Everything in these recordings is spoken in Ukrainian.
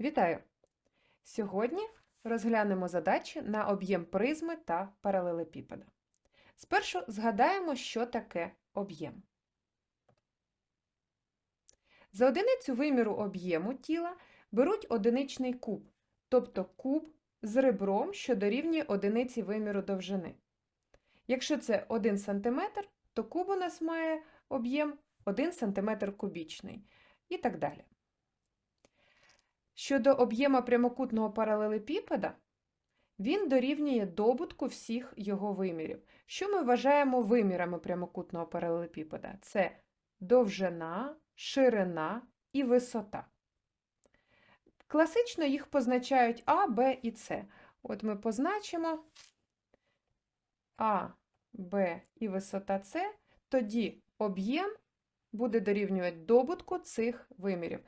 Вітаю! Сьогодні розглянемо задачі на об'єм призми та паралелепіпеда. Спершу згадаємо, що таке об'єм. За одиницю виміру об'єму тіла беруть одиничний куб, тобто куб з ребром, що дорівнює одиниці виміру довжини. Якщо це 1 см, то куб у нас має об'єм 1 см кубічний і так далі. Щодо об'єма прямокутного паралелепіпеда, він дорівнює добутку всіх його вимірів. Що ми вважаємо вимірами прямокутного паралелепіпеда? Це довжина, ширина і висота. Класично їх позначають А, Б і С. От ми позначимо А, Б і висота С, тоді об'єм буде дорівнювати добутку цих вимірів.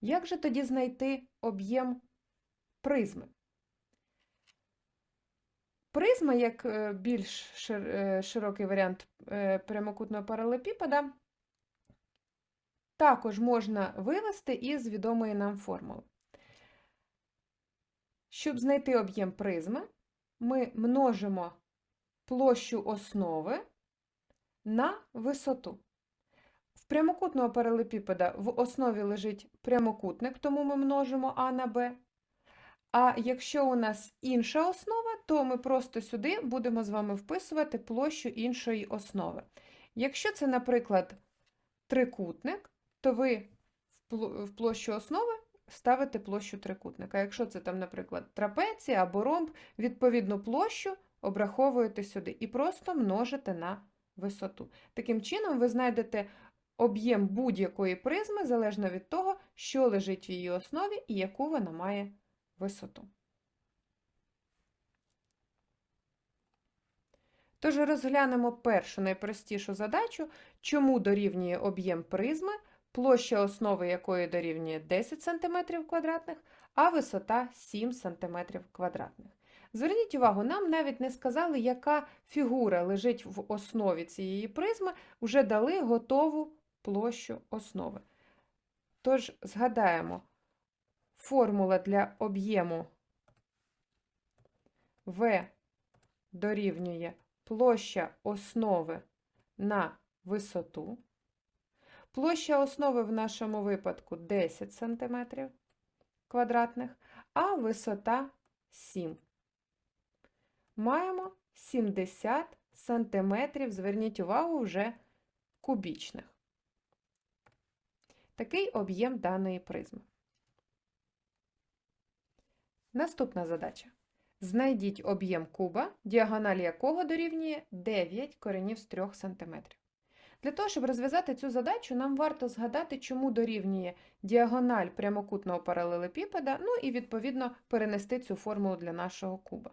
Як же тоді знайти об'єм призми? Призма, як е, більш е, широкий варіант е, прямокутного паралепіпеда, також можна вивести із відомої нам формули. Щоб знайти об'єм призми, ми множимо площу основи на висоту. Прямокутного паралепіпеда в основі лежить прямокутник, тому ми множимо А на Б. А якщо у нас інша основа, то ми просто сюди будемо з вами вписувати площу іншої основи. Якщо це, наприклад, трикутник, то ви в площу основи ставите площу трикутника. Якщо це там, наприклад, трапеція або ромб, відповідну площу обраховуєте сюди і просто множите на висоту. Таким чином, ви знайдете об'єм будь-якої призми залежно від того, що лежить в її основі і яку вона має висоту. Тож розглянемо першу найпростішу задачу, чому дорівнює об'єм призми, площа основи якої дорівнює 10 см а висота 7 см. Зверніть увагу, нам навіть не сказали, яка фігура лежить в основі цієї призми, вже дали готову площу основи. Тож згадаємо, формула для об'єму В дорівнює площа основи на висоту. Площа основи в нашому випадку 10 см квадратних, а висота 7. Маємо 70 см, зверніть увагу, вже кубічних. Такий об'єм даної призми. Наступна задача. Знайдіть об'єм куба, діагональ якого дорівнює 9 коренів з 3 см. Для того, щоб розв'язати цю задачу, нам варто згадати, чому дорівнює діагональ прямокутного паралелепіпеда, ну і, відповідно, перенести цю формулу для нашого куба.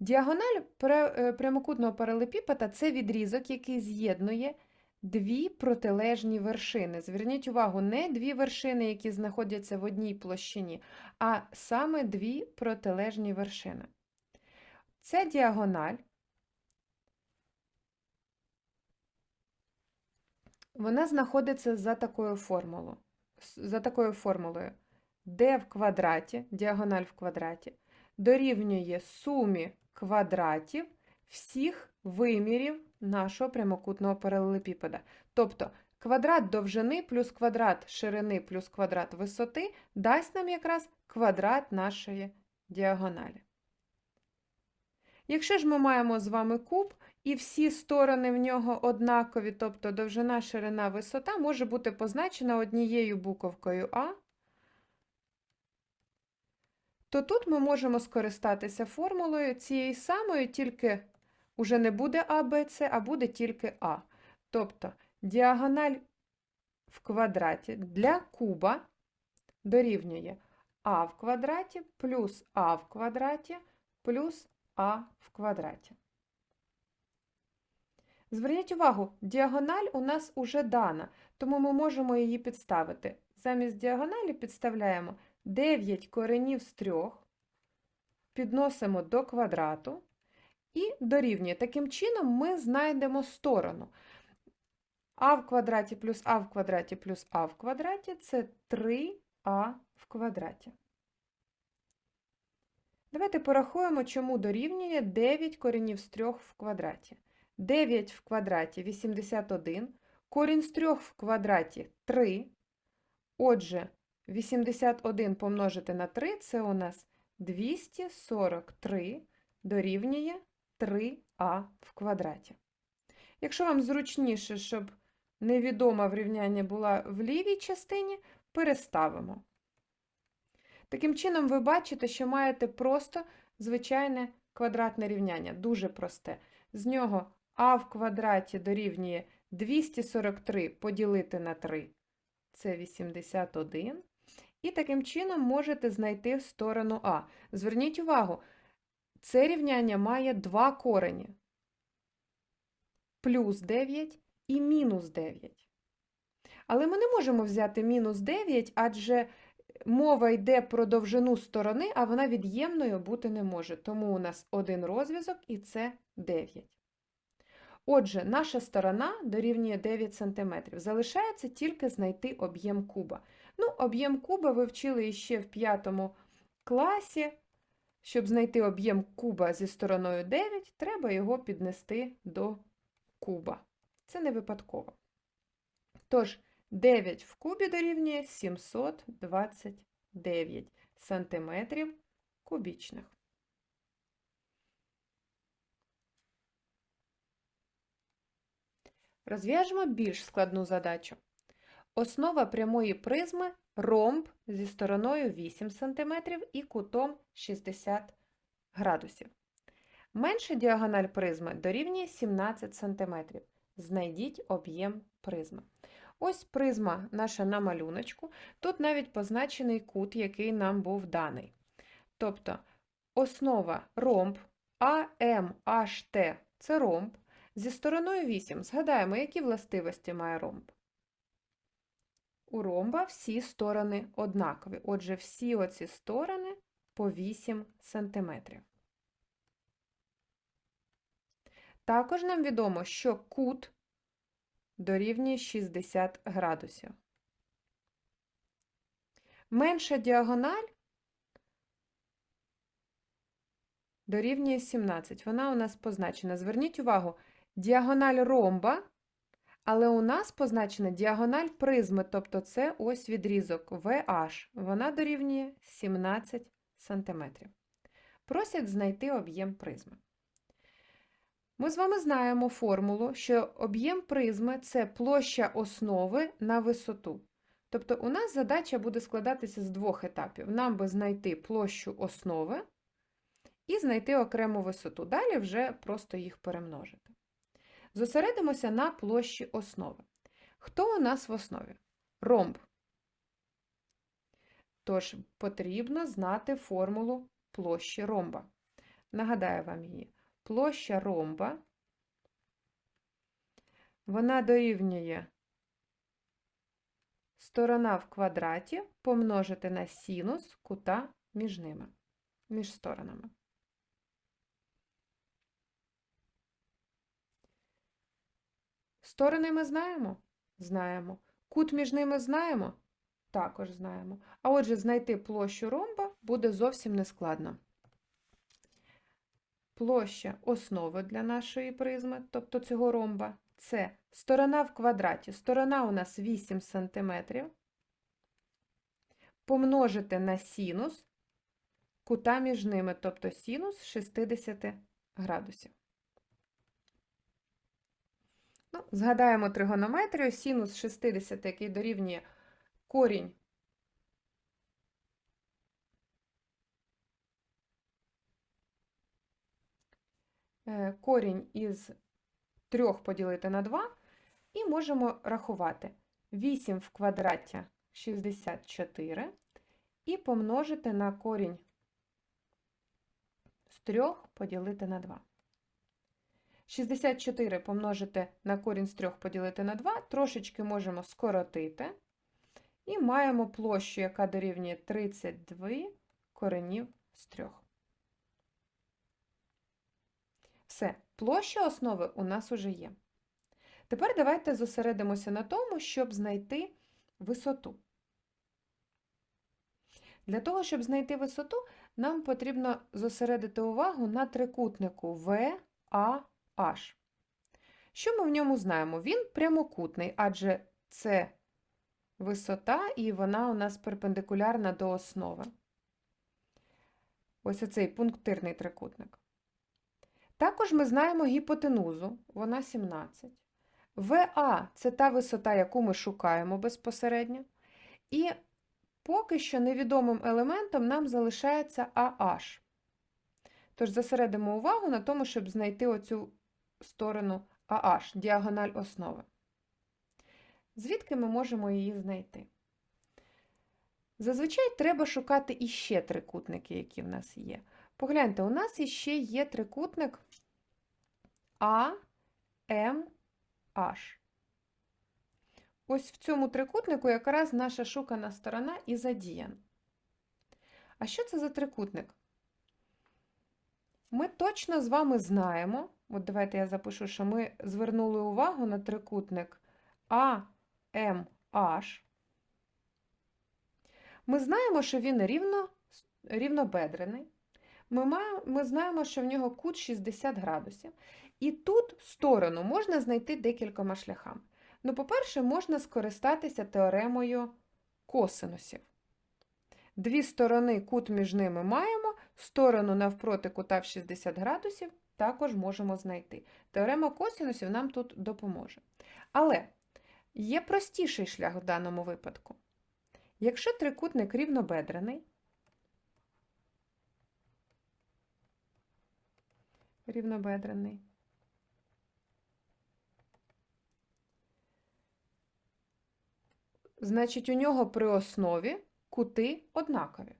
Діагональ е, прямокутного паралелепіпеда – це відрізок, який з'єднує дві протилежні вершини. Зверніть увагу, не дві вершини, які знаходяться в одній площині, а саме дві протилежні вершини. Ця діагональ вона знаходиться за такою формулою. За такою формулою d в квадраті, діагональ в квадраті, дорівнює сумі квадратів всіх вимірів нашого прямокутного паралелепіпеда. Тобто квадрат довжини плюс квадрат ширини плюс квадрат висоти дасть нам якраз квадрат нашої діагоналі. Якщо ж ми маємо з вами куб, і всі сторони в нього однакові, тобто довжина, ширина, висота, може бути позначена однією буковкою А, то тут ми можемо скористатися формулою цією самою, тільки уже не буде А, Б, С, а буде тільки А. Тобто діагональ в квадраті для куба дорівнює А в квадраті плюс А в квадраті плюс А в квадраті. Зверніть увагу, діагональ у нас уже дана, тому ми можемо її підставити. Замість діагоналі підставляємо 9 коренів з 3, підносимо до квадрату і дорівнює. Таким чином ми знайдемо сторону. а в квадраті плюс а в квадраті плюс а в квадраті це 3а в квадраті. Давайте порахуємо, чому дорівнює 9 коренів з 3 в квадраті. 9 в квадраті 81, корінь з 3 в квадраті 3. Отже, 81 помножити на 3 це у нас 243 дорівнює 3а в квадраті. Якщо вам зручніше, щоб невідома в рівнянні була в лівій частині, переставимо. Таким чином, ви бачите, що маєте просто звичайне квадратне рівняння, дуже просте. З нього а в квадраті дорівнює 243 поділити на 3 це 81. І таким чином можете знайти сторону А. Зверніть увагу, це рівняння має два корені. Плюс 9 і мінус 9. Але ми не можемо взяти мінус 9, адже мова йде про довжину сторони, а вона від'ємною бути не може. Тому у нас один розв'язок і це 9. Отже, наша сторона дорівнює 9 см. Залишається тільки знайти об'єм куба. Ну, об'єм куба ви вчили іще в 5 класі. Щоб знайти об'єм куба зі стороною 9, треба його піднести до куба. Це не випадково. Тож, 9 в кубі дорівнює 729 сантиметрів кубічних. Розв'яжемо більш складну задачу. Основа прямої призми ромб зі стороною 8 см і кутом 60 градусів. Менша діагональ призми дорівнює 17 см. Знайдіть об'єм призми. Ось призма наша на малюночку. Тут навіть позначений кут, який нам був даний. Тобто основа ромб AMHT це ромб. Зі стороною 8 згадаємо, які властивості має ромб. У ромба всі сторони однакові. Отже, всі оці сторони по 8 см. Також нам відомо, що кут дорівнює 60 градусів. Менша діагональ дорівнює 17. Вона у нас позначена. Зверніть увагу, діагональ ромба, але у нас позначена діагональ призми, тобто це ось відрізок VH. Вона дорівнює 17 см. Просять знайти об'єм призми. Ми з вами знаємо формулу, що об'єм призми це площа основи на висоту. Тобто у нас задача буде складатися з двох етапів. Нам би знайти площу основи і знайти окрему висоту. Далі вже просто їх перемножити. Зосередимося на площі основи. Хто у нас в основі? Ромб. Тож потрібно знати формулу площі ромба. Нагадаю вам її. Площа ромба, вона дорівнює сторона в квадраті помножити на синус кута між ними, між сторонами. Сторони ми знаємо? Знаємо. Кут між ними знаємо? Також знаємо. А отже, знайти площу ромба буде зовсім нескладно. Площа основи для нашої призми, тобто цього ромба, це сторона в квадраті. Сторона у нас 8 см. Помножити на синус кута між ними, тобто синус 60 градусів. Ну, Згадаємо тригонометрію, синус 60, який дорівнює корінь е, корінь із 3 поділити на 2, і можемо рахувати 8 в квадраті 64 і помножити на корінь з 3 поділити на 2. 64 помножити на корінь з 3 поділити на 2, трошечки можемо скоротити. І маємо площу, яка дорівнює 32 коренів з 3. Все, площа основи у нас уже є. Тепер давайте зосередимося на тому, щоб знайти висоту. Для того, щоб знайти висоту, нам потрібно зосередити увагу на трикутнику VAH. Що ми в ньому знаємо? Він прямокутний, адже це висота, і вона у нас перпендикулярна до основи. Ось оцей пунктирний трикутник. Також ми знаємо гіпотенузу, вона 17. ВА це та висота, яку ми шукаємо безпосередньо. І поки що невідомим елементом нам залишається AH. Тож зосередимо увагу на тому, щоб знайти оцю сторону AH, діагональ основи. Звідки ми можемо її знайти? Зазвичай треба шукати іще трикутники, які в нас є. Погляньте, у нас іще є трикутник AMH. Ось в цьому трикутнику якраз наша шукана сторона і задіяна. А що це за трикутник? Ми точно з вами знаємо, от давайте я запишу, що ми звернули увагу на трикутник AMH. Ми знаємо, що він рівно, рівнобедрений. Ми, маємо, ми знаємо, що в нього кут 60 градусів. І тут сторону можна знайти декількома шляхами. Ну, по-перше, можна скористатися теоремою косинусів. Дві сторони, кут між ними маємо, сторону навпроти кута в 60 градусів також можемо знайти. Теорема косинусів нам тут допоможе. Але є простіший шлях в даному випадку. Якщо трикутник рівнобедрений, рівнобедрений, значить у нього при основі кути однакові.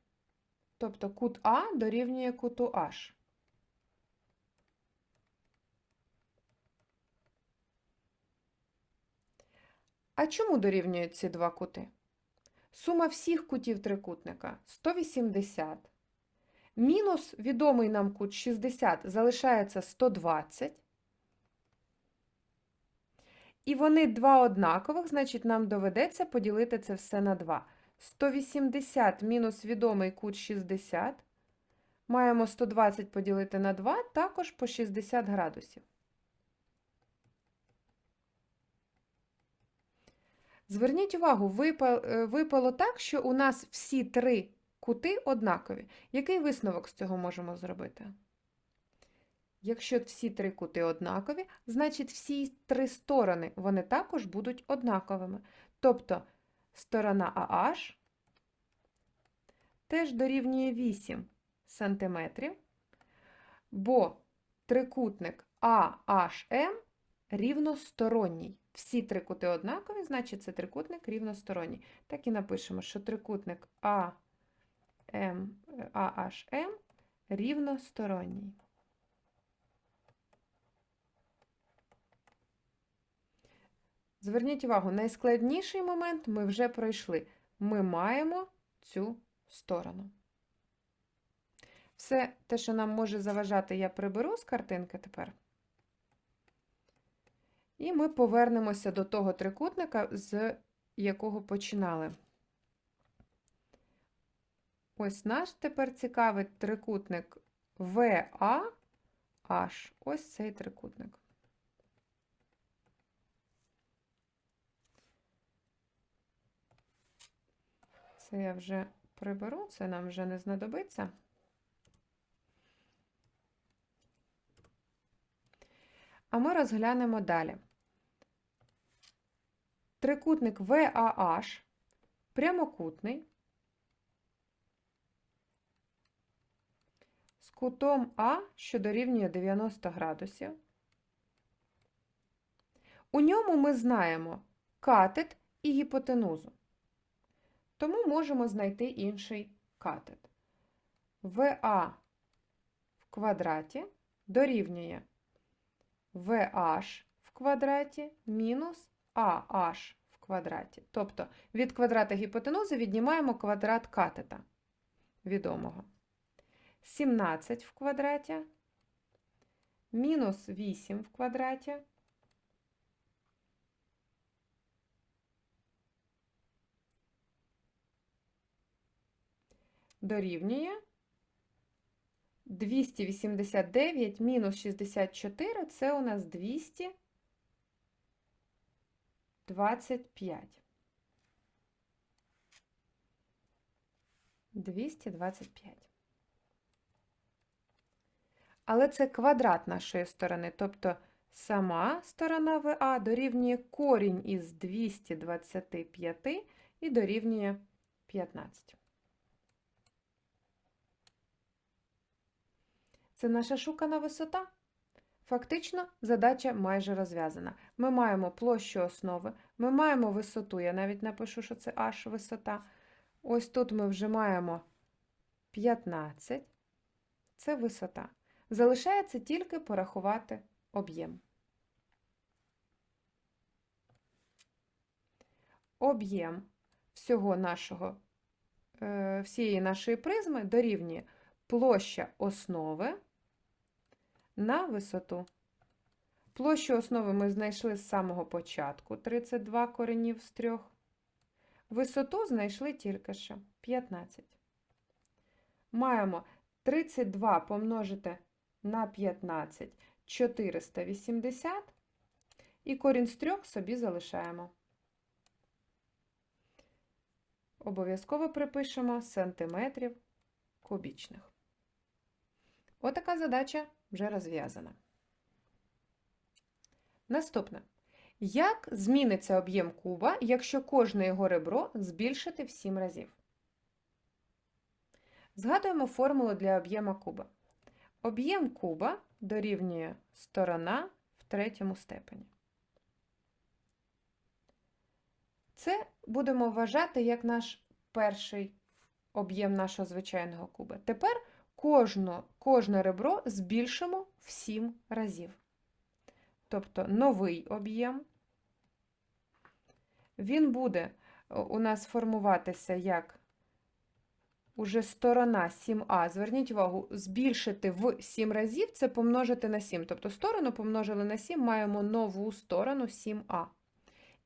Тобто кут А дорівнює куту H. А чому дорівнюють ці два кути? Сума всіх кутів трикутника 180. Мінус відомий нам кут 60 залишається 120. І вони два однакових, значить, нам доведеться поділити це все на 2. 180 мінус відомий кут 60. Маємо 120 поділити на 2, також по 60 градусів. Зверніть увагу, випало так, що у нас всі три кути однакові. Який висновок з цього можемо зробити? Якщо всі три кути однакові, значить всі три сторони вони також будуть однаковими. Тобто сторона AH теж дорівнює 8 см, бо трикутник AHM рівносторонній. Всі три кути однакові, значить це трикутник рівносторонній. Так і напишемо, що трикутник AM, AHM рівносторонній. Зверніть увагу, найскладніший момент ми вже пройшли. Ми маємо цю сторону. Все те, що нам може заважати, я приберу з картинки тепер. І ми повернемося до того трикутника, з якого починали. Ось наш тепер цікавий трикутник VAH. Ось цей трикутник. Це я вже приберу, це нам вже не знадобиться. А ми розглянемо далі. Трикутник VAH прямокутний з кутом А, що дорівнює 90 градусів. У ньому ми знаємо катет і гіпотенузу. Тому можемо знайти інший катет. ВА в квадраті дорівнює VH в квадраті мінус АH в квадраті. Тобто від квадрата гіпотенузи віднімаємо квадрат катета відомого. 17 в квадраті, мінус 8 в квадраті. Дорівнює 289 мінус 64 це у нас 200. 225. 225. Але це квадрат нашої сторони, тобто сама сторона ВА дорівнює корінь із 225 і дорівнює 15. Це наша шукана висота. Фактично, задача майже розв'язана. Ми маємо площу основи, ми маємо висоту, я навіть напишу, що це h висота. Ось тут ми вже маємо 15, це висота. Залишається тільки порахувати об'єм. Об'єм всього нашого, е, всієї нашої призми дорівнює площа основи на висоту. Площу основи ми знайшли з самого початку 32 коренів з 3. Висоту знайшли тільки що 15. Маємо 32 помножити на 15 480 і корінь з 3 собі залишаємо. Обов'язково припишемо сантиметрів кубічних. Отака задача вже розв'язана. Наступне. Як зміниться об'єм куба, якщо кожне його ребро збільшити в 7 разів? Згадуємо формулу для об'єма куба. Об'єм куба дорівнює сторона в третьому степені. Це будемо вважати як наш перший об'єм нашого звичайного куба. Тепер кожну, кожне ребро збільшимо в 7 разів. Тобто новий об'єм, він буде у нас формуватися як уже сторона 7а. Зверніть увагу, збільшити в 7 разів це помножити на 7. Тобто сторону помножили на 7, маємо нову сторону 7а.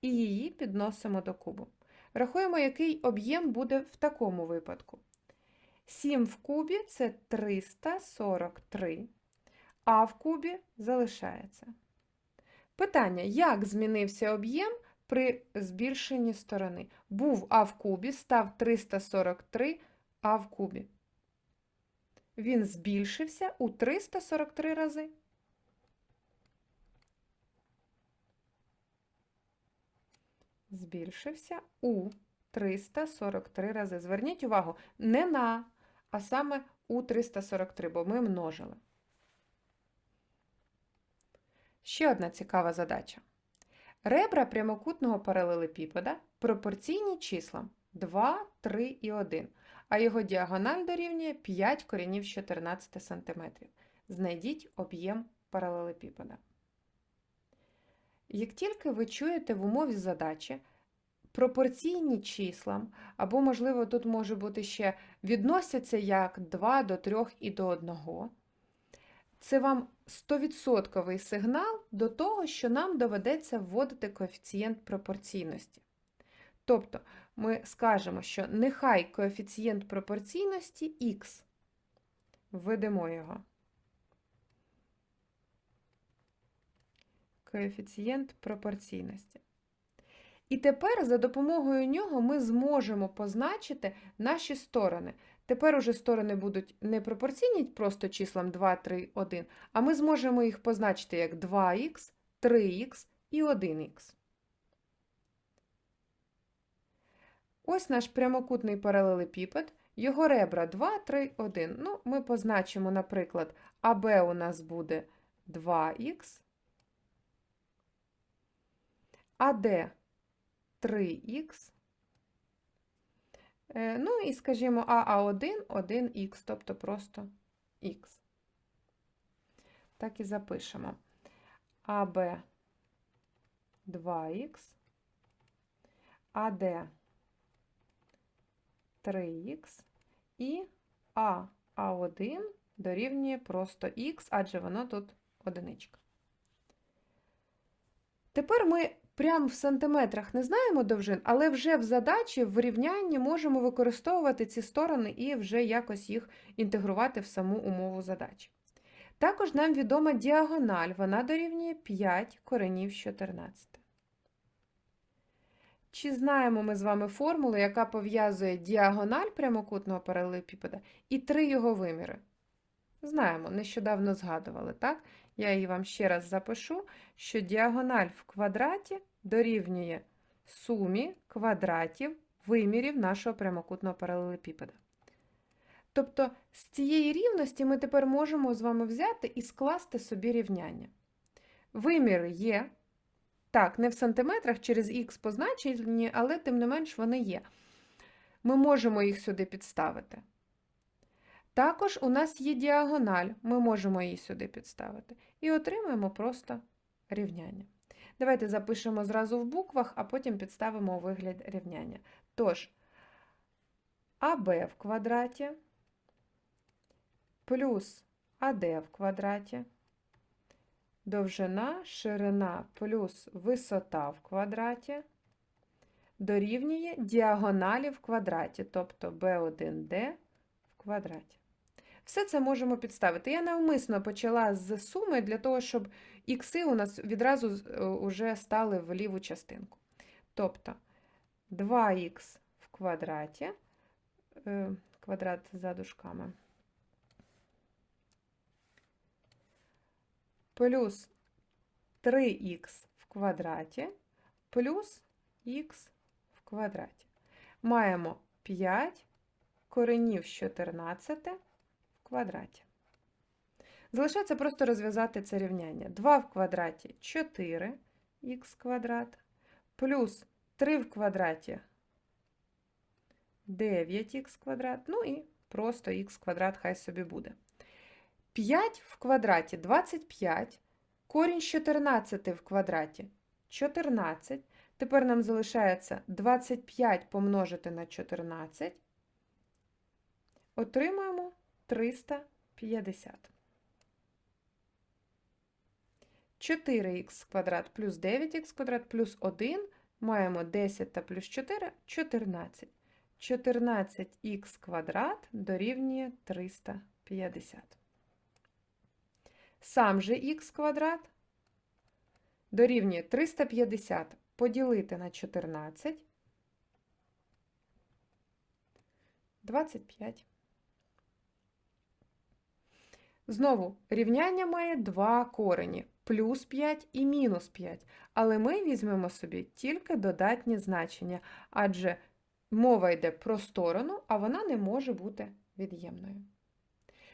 І її підносимо до кубу. Рахуємо, який об'єм буде в такому випадку. 7 в кубі це 343, а в кубі залишається. Питання, як змінився об'єм при збільшенні сторони? Був А в кубі, став 343 А в кубі. Він збільшився у 343 рази. Збільшився у 343 рази. Зверніть увагу, не на, а саме у 343, бо ми множили. Ще одна цікава задача. Ребра прямокутного паралелепіпеда пропорційні числам 2, 3 і 1, а його діагональ дорівнює 5 коренів з 14 см. Знайдіть об'єм паралелепіпеда. Як тільки ви чуєте в умові задачі пропорційні числам, або, можливо, тут може бути ще відносяться як 2 до 3 і до 1, це вам 100% сигнал до того, що нам доведеться вводити коефіцієнт пропорційності. Тобто ми скажемо, що нехай коефіцієнт пропорційності х, введемо його. Коефіцієнт пропорційності. І тепер за допомогою нього ми зможемо позначити наші сторони. Тепер уже сторони будуть не пропорційні просто числам 2, 3, 1, а ми зможемо їх позначити як 2х, 3х і 1х. Ось наш прямокутний паралелепіпед, його ребра 2, 3, 1. Ну, ми позначимо, наприклад, АБ у нас буде 2х, АД 3х, Е, ну і, скажімо, АА1, 1х, тобто просто х. Так і запишемо. АБ 2х, АД 3х і АА1 дорівнює просто х, адже воно тут одиничка. Тепер ми прямо в сантиметрах не знаємо довжин, але вже в задачі, в рівнянні можемо використовувати ці сторони і вже якось їх інтегрувати в саму умову задачі. Також нам відома діагональ, вона дорівнює 5 коренів з 14. Чи знаємо ми з вами формулу, яка пов'язує діагональ прямокутного паралелепіпеда і три його виміри? Знаємо, нещодавно згадували, так? Я її вам ще раз запишу, що діагональ в квадраті дорівнює сумі квадратів вимірів нашого прямокутного паралелепіпеда. Тобто з цієї рівності ми тепер можемо з вами взяти і скласти собі рівняння. Виміри є, так, не в сантиметрах через х позначені, але тим не менш вони є. Ми можемо їх сюди підставити. Також у нас є діагональ, ми можемо її сюди підставити. І отримаємо просто рівняння. Давайте запишемо зразу в буквах, а потім підставимо у вигляд рівняння. Тож, АБ в квадраті плюс АД в квадраті, довжина, ширина плюс висота в квадраті дорівнює діагоналі в квадраті, тобто B1D в квадраті. Все це можемо підставити. Я навмисно почала з суми для того, щоб ікси у нас відразу вже стали в ліву частинку. Тобто 2х в квадраті, е, квадрат за дужками, плюс 3х в квадраті, плюс х в квадраті. Маємо 5 коренів з 14 в квадраті. Залишається просто розв'язати це рівняння. 2 в квадраті 4х квадрат, плюс 3 в квадраті 9х квадрат, ну і просто х квадрат хай собі буде. 5 в квадраті 25, корінь з 14 в квадраті 14. Тепер нам залишається 25 помножити на 14. Отримуємо 350. 4х квадрат плюс 9х квадрат плюс 1 маємо 10 та плюс 4 14. 14х квадрат дорівнює 350. Сам же х квадрат дорівнює 350 поділити на 14 25. Знову рівняння має два корені плюс 5 і мінус 5. Але ми візьмемо собі тільки додатні значення, адже мова йде про сторону, а вона не може бути від'ємною.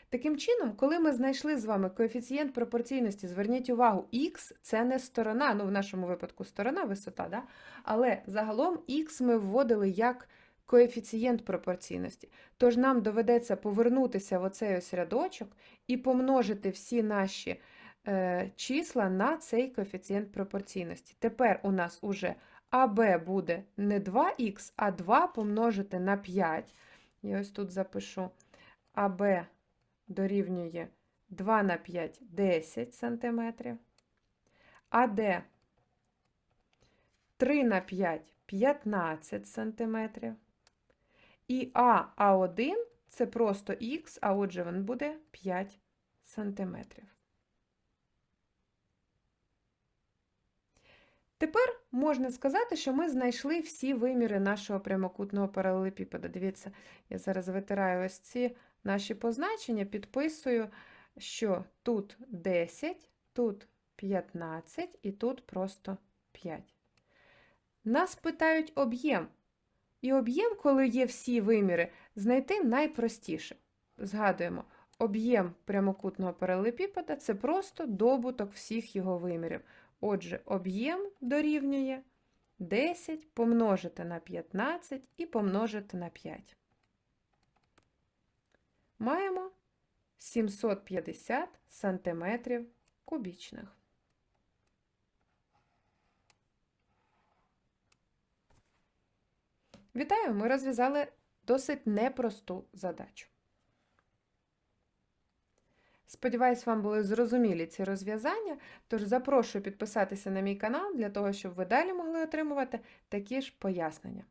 Таким чином, коли ми знайшли з вами коефіцієнт пропорційності, зверніть увагу, х це не сторона, ну в нашому випадку сторона висота, да? але загалом х ми вводили як коефіцієнт пропорційності. Тож нам доведеться повернутися в оцей ось рядочок і помножити всі наші е, числа на цей коефіцієнт пропорційності. Тепер у нас уже АБ буде не 2х, а 2 помножити на 5. Я ось тут запишу АБ дорівнює 2 на 5 10 см. АД 3 на 5 15 см. І А А1 це просто х, а отже, він буде 5 см. Тепер можна сказати, що ми знайшли всі виміри нашого прямокутного паралелепіпеда. Дивіться, я зараз витираю ось ці наші позначення, підписую, що тут 10, тут 15 і тут просто 5. Нас питають об'єм. І об'єм, коли є всі виміри, знайти найпростіше. Згадуємо, об'єм прямокутного паралелепіпеда – це просто добуток всіх його вимірів. Отже, об'єм дорівнює 10 помножити на 15 і помножити на 5. Маємо 750 сантиметрів кубічних. Вітаю! Ми розв'язали досить непросту задачу. Сподіваюсь, вам були зрозумілі ці розв'язання, тож запрошую підписатися на мій канал для того, щоб ви далі могли отримувати такі ж пояснення.